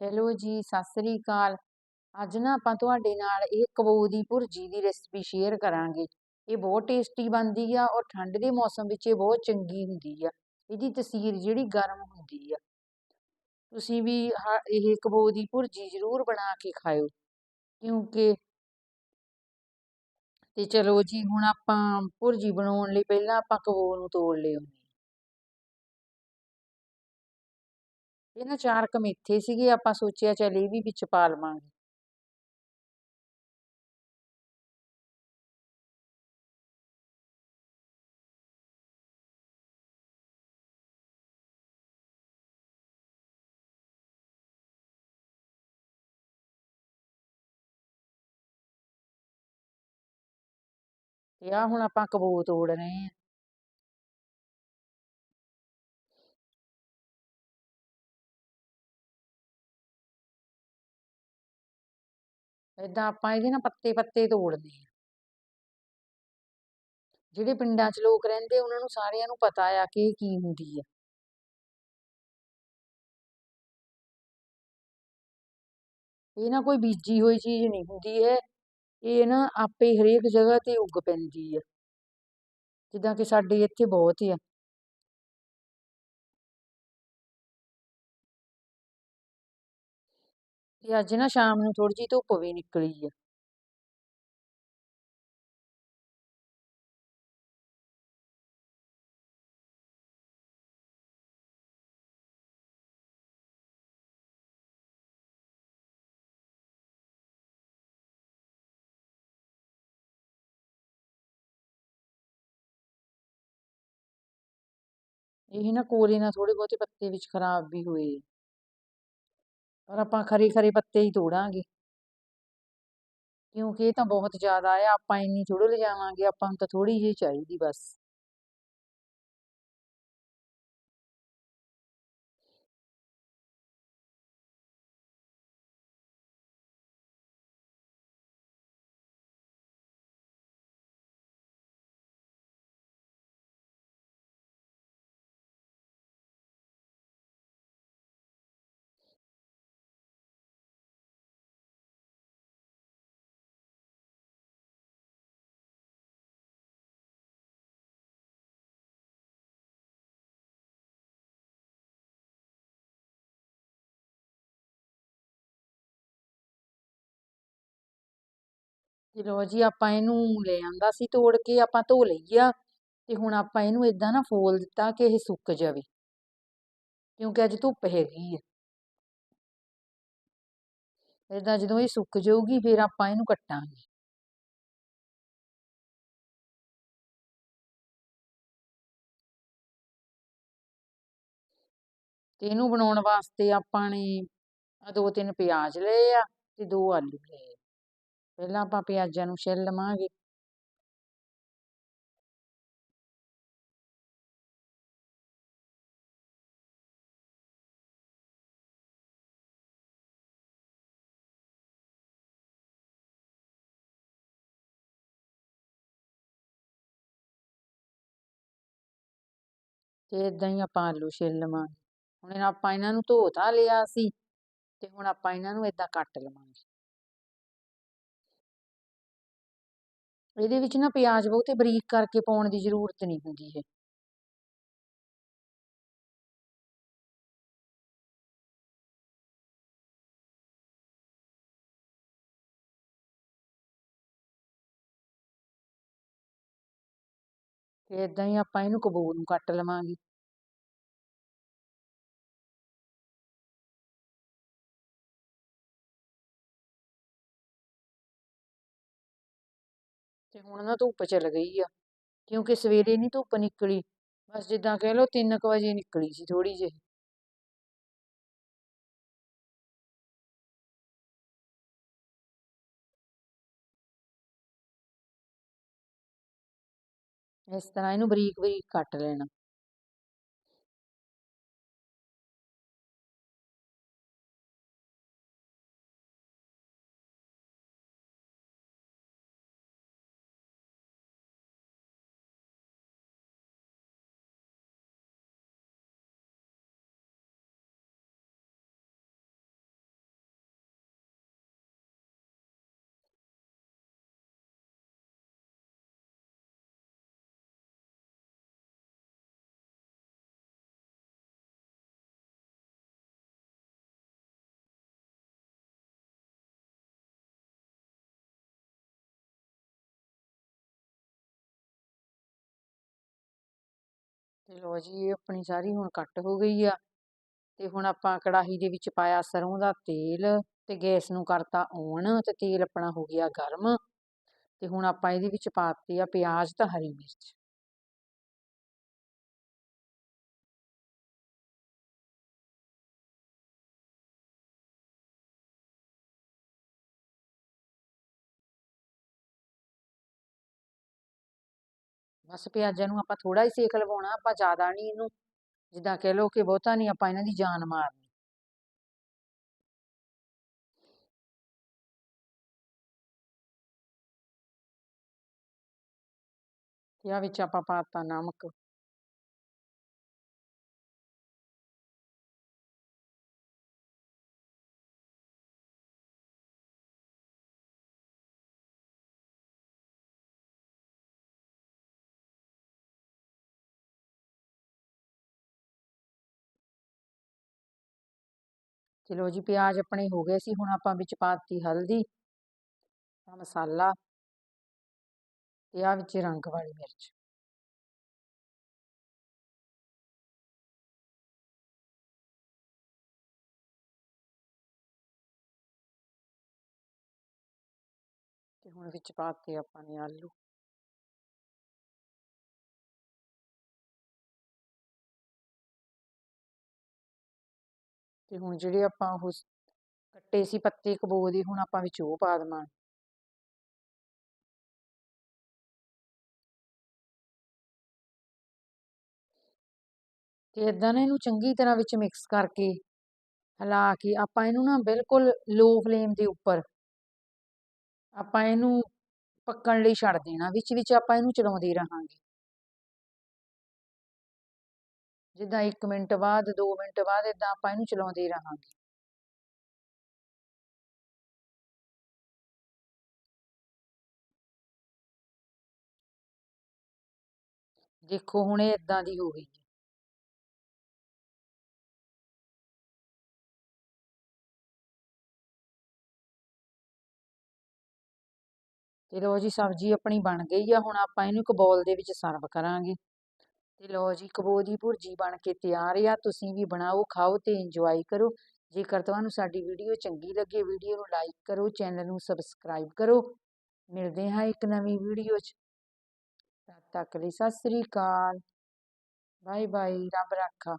Hello ਜੀ, ਸਤਿ ਸ੍ਰੀ ਅਕਾਲ। ਅੱਜ ਨਾ ਆਪਾਂ ਤੁਹਾਡੇ ਨਾਲ ਇਹ ਕਬੋ ਦੀ ਭੁਰਜੀ ਦੀ ਰੈਸਪੀ ਸ਼ੇਅਰ ਕਰਾਂਗੇ। ਇਹ ਬਹੁਤ ਟੇਸਟੀ ਬਣਦੀ ਆ ਔਰ ਠੰਡ ਦੇ ਮੌਸਮ ਵਿੱਚ ਇਹ ਬਹੁਤ ਚੰਗੀ ਹੁੰਦੀ ਆ। ਇਹਦੀ ਤਸੀਰ ਜਿਹੜੀ ਗਰਮ ਹੁੰਦੀ ਆ। ਤੁਸੀਂ ਵੀ ਇਹ ਕਬੋ ਦੀ ਭੁਰਜੀ ਜ਼ਰੂਰ ਬਣਾ ਕੇ ਖਾਓ ਕਿਉਂਕਿ ਤੇ ਚਲੋ ਜੀ, ਹੁਣ ਆਪਾਂ ਭੁਰਜੀ ਬਣਾਉਣ ਲਈ ਪਹਿਲਾਂ ਆਪਾਂ ਕਬੋ ਨੂੰ ਤੋੜ ਲਿਓ ਇਹ ਨਾ ਚਾਰ ਕ ਮੇਥੇ ਸੀਗੇ, ਆਪਾਂ ਸੋਚਿਆ ਚੱਲ ਇਹ ਵੀ ਵਿੱਚ ਪਾ ਲਵਾਂਗੇ। ਤੇ ਆ ਹੁਣ ਆਪਾਂ ਕਬੂਤ ਤੋੜ ਰਹੇ ਹਾਂ ਇਦਾਂ ਆਪਾਂ ਇਹਦੇ ਨਾ ਪੱਤੇ ਪੱਤੇ ਤੋੜਦੇ ਆ ਜਿਹੜੇ ਪਿੰਡਾਂ 'ਚ ਲੋਕ ਰਹਿੰਦੇ, ਉਹਨਾਂ ਨੂੰ ਸਾਰਿਆਂ ਨੂੰ ਪਤਾ ਆ ਕਿ ਇਹ ਕੀ ਹੁੰਦੀ ਆ। ਇਹ ਨਾ ਕੋਈ ਬੀਜੀ ਹੋਈ ਚੀਜ਼ ਨਹੀਂ ਹੁੰਦੀ ਹੈ। ਇਹ ਨਾ ਆਪੇ ਹਰੇਕ ਜਗ੍ਹਾ ਤੇ ਉੱਗ ਪੈਂਦੀ ਆ। ਜਿੱਦਾਂ ਕਿ ਸਾਡੇ ਇੱਥੇ ਬਹੁਤ ਆ। ਤੇ ਅੱਜ ਨਾ ਸ਼ਾਮ ਨੂੰ ਥੋੜੀ ਜਿਹੀ ਧੁੱਪ ਵੀ ਨਿਕਲੀ ਆ। ਇਹ ਨਾ ਕੋਲੇ ਨਾਲ ਥੋੜੇ ਬਹੁਤੇ ਪੱਤੇ ਵਿੱਚ ਖਰਾਬ ਵੀ ਹੋਏ। ਪਰ ਆਪਾਂ ਖਰੇ ਖਰੇ ਪੱਤੇ ਹੀ ਤੋੜਾਂਗੇ। ਕਿਉਂਕਿ ਇਹ ਤਾਂ ਬਹੁਤ ਜ਼ਿਆਦਾ ਆ ਆਪਾਂ ਇੰਨੀ ਥੋੜ੍ਹੇ ਲਿਜਾਵਾਂਗੇ, ਆਪਾਂ ਨੂੰ ਤਾਂ ਥੋੜੀ ਜਿਹੀ ਚਾਹੀਦੀ ਬਸ। ਚਲੋ ਜੀ ਆਪਾਂ ਇਹਨੂੰ ਲੈ ਆਂਦਾ ਸੀ ਤੋੜ ਕੇ ਆਪਾਂ ਧੋ ਲਈ ਆ, ਤੇ ਹੁਣ ਆਪਾਂ ਇਹਨੂੰ ਇਦਾਂ ਨਾ ਫੋਲ ਦਿੱਤਾ ਕਿ ਇਹ ਸੁੱਕ ਜਾਵੇ। ਕਿਉਂਕਿ ਅੱਜ ਧੁੱਪ ਹੈਗੀ ਆ। ਇਦਾਂ ਜਦੋਂ ਇਹ ਸੁੱਕ ਜਾਊਗੀ ਫਿਰ ਆਪਾਂ ਇਹਨੂੰ ਕੱਟਾਂਗੇ। ਤੇ ਇਹਨੂੰ ਬਣਾਉਣ ਵਾਸਤੇ ਆਪਾਂ ਨੇ ਦੋ ਤਿੰਨ ਪਿਆਜ਼ ਲਏ ਆ ਤੇ ਦੋ ਆਲੂ ਲਏ ਪਹਿਲਾਂ ਆਪਾਂ ਪਿਆਜ਼ਾਂ ਨੂੰ ਛਿੱਲ ਲਵਾਂਗੇ। ਤੇ ਇਦਾਂ ਹੀ ਆਪਾਂ ਆਲੂ ਛਿੱਲ ਲਵਾਂਗੇ। ਹੁਣ ਆਪਾਂ ਇਹਨਾਂ ਨੂੰ ਧੋ ਧਾ ਲਿਆ ਸੀ, ਤੇ ਹੁਣ ਆਪਾਂ ਇਹਨਾਂ ਨੂੰ ਇਦਾਂ ਕੱਟ ਲਵਾਂਗੇ। ਇਹਦੇ ਵਿੱਚ ਨਾ ਪਿਆਜ਼ ਬਹੁਤੇ ਬਰੀਕ ਕਰਕੇ ਪਾਉਣ ਦੀ ਜ਼ਰੂਰਤ ਨਹੀਂ ਹੁੰਦੀ ਹੈ ਤੇ ਇਦਾਂ ਹੀ ਆਪਾਂ ਇਹਨੂੰ ਕਬੂਲ ਨੂੰ ਕੱਟ ਲਵਾਂਗੇ। ਹੁਣ ਨਾ ਧੁੱਪ ਚਲ ਗਈ ਆ, ਕਿਉਂਕਿ ਸਵੇਰੇ ਨਹੀਂ ਧੁੱਪ ਨਿਕਲੀ, ਬਸ ਜਿੱਦਾਂ ਕਹਿ ਲਓ 3 ਵਜੇ ਨਿਕਲੀ ਸੀ ਥੋੜੀ ਜਿਹੀ। ਇਸ ਤਰ੍ਹਾਂ ਇਹਨੂੰ ਬਰੀਕ ਬਰੀਕ ਕੱਟ ਲੈਣਾ। ਲੋ ਜੀ, ਇਹ ਆਪਣੀ ਸਾਰੀ ਹੁਣ ਕੱਟ ਹੋ ਗਈ ਆ। ਤੇ ਹੁਣ ਆਪਾਂ ਕੜਾਹੀ ਦੇ ਵਿੱਚ ਪਾਇਆ ਸਰੋਂ ਦਾ ਤੇਲ ਤੇ ਗੈਸ ਨੂੰ ਕਰਤਾ ਔਨ ਤੇ ਤੇਲ ਆਪਣਾ ਹੋ ਗਿਆ ਗਰਮ। ਤੇ ਹੁਣ ਆਪਾਂ ਇਹਦੇ ਵਿੱਚ ਪਾਤੀ ਆ ਪਿਆਜ਼ ਤੇ ਹਰੀ ਮਿਰਚ। ਬਸ ਪਿਆਜ਼ਾਂ ਨੂੰ ਆਪਾਂ ਥੋੜਾ ਹੀ ਸੇਕ ਲਵਾਉਣਾ, ਆਪਾਂ ਜ਼ਿਆਦਾ ਨਹੀਂ ਇਹਨੂੰ ਜਿੱਦਾਂ ਕਹਿ ਲਓ ਕਿ ਬਹੁਤਾ ਨਹੀਂ, ਆਪਾਂ ਇਹਨਾਂ ਦੀ ਜਾਨ ਮਾਰਨੀ। ਤੇ ਆ ਵਿੱਚ ਆਪਾਂ ਪਾਤਾ ਨਮਕ। ਚਲੋ ਜੀ, ਪਿਆਜ਼ ਆਪਣੇ ਹੋ ਗਏ ਸੀ, ਹੁਣ ਆਪਾਂ ਵਿੱਚ ਪਾਤੀ ਹਲਦੀ ਆ ਮਸਾਲਾ ਤੇ ਆ ਵਿੱਚ ਰੰਗ ਵਾਲੀ ਮਿਰਚ। ਤੇ ਹੁਣ ਵਿੱਚ ਪਾਤੇ ਆਪਾਂ ਨੇ ਆਲੂ। ਤੇ ਹੁਣ ਜਿਹੜੇ ਆਪਾਂ ਉਹ ਕੱਟੇ ਸੀ ਪੱਤੇ ਕਬੋ ਦੇ ਹੁਣ ਆਪਾਂ ਵਿੱਚ ਉਹ ਪਾ ਦਵਾਂ ਤੇ ਇਦਾਂ ਨਾ ਇਹਨੂੰ ਚੰਗੀ ਤਰ੍ਹਾਂ ਵਿੱਚ ਮਿਕਸ ਕਰਕੇ ਹਿਲਾ ਕੇ ਆਪਾਂ ਇਹਨੂੰ ਨਾ ਬਿਲਕੁਲ ਲੋ ਫਲੇਮ ਦੇ ਉੱਪਰ ਆਪਾਂ ਇਹਨੂੰ ਪੱਕਣ ਲਈ ਛੱਡ ਦੇਣਾ। ਵਿੱਚ ਵਿੱਚ ਆਪਾਂ ਇਹਨੂੰ ਚਲਾਉਂਦੇ ਰਹਾਂਗੇ। ਜਿੱਦਾਂ 1 ਮਿੰਟ ਬਾਅਦ 2 ਮਿੰਟ ਬਾਅਦ ਇਦਾਂ ਆਪਾਂ ਇਹਨੂੰ ਚਲਾਉਂਦੇ ਰਹਾਂਗੇ। ਦੇਖੋ, ਹੁਣ ਇਹ ਇਦਾਂ ਦੀ ਹੋ ਗਈ ਤੇ ਲੋ ਜੀ, ਸਬਜ਼ੀ ਆਪਣੀ ਬਣ ਗਈ ਆ, ਹੁਣ ਆਪਾਂ ਇਹਨੂੰ ਇੱਕ ਬੋਲ ਦੇ ਵਿੱਚ ਸਰਵ ਕਰਾਂਗੇ। ਤੇ ਲੋ ਜੀ ਕਬੋ ਦੀ ਭੁਰਜੀ ਬਣ ਕੇ ਤਿਆਰ ਆ, ਤੁਸੀਂ ਵੀ ਬਣਾਓ, ਖਾਓ ਤੇ ਇੰਜੋਏ ਕਰੋ। ਜੇਕਰ ਤੁਹਾਨੂੰ ਸਾਡੀ ਵੀਡੀਓ ਚੰਗੀ ਲੱਗੇ, ਵੀਡੀਓ ਨੂੰ ਲਾਈਕ ਕਰੋ, ਚੈਨਲ ਨੂੰ ਸਬਸਕ੍ਰਾਈਬ ਕਰੋ। ਮਿਲਦੇ ਹਾਂ ਇੱਕ ਨਵੀਂ ਵੀਡੀਓ 'ਚ। ਤਦ ਤੱਕ ਲਈ ਸਤਿ ਸ੍ਰੀ ਅਕਾਲ। ਬਾਏ ਬਾਏ ਰੱਬ ਰਾਖਾ।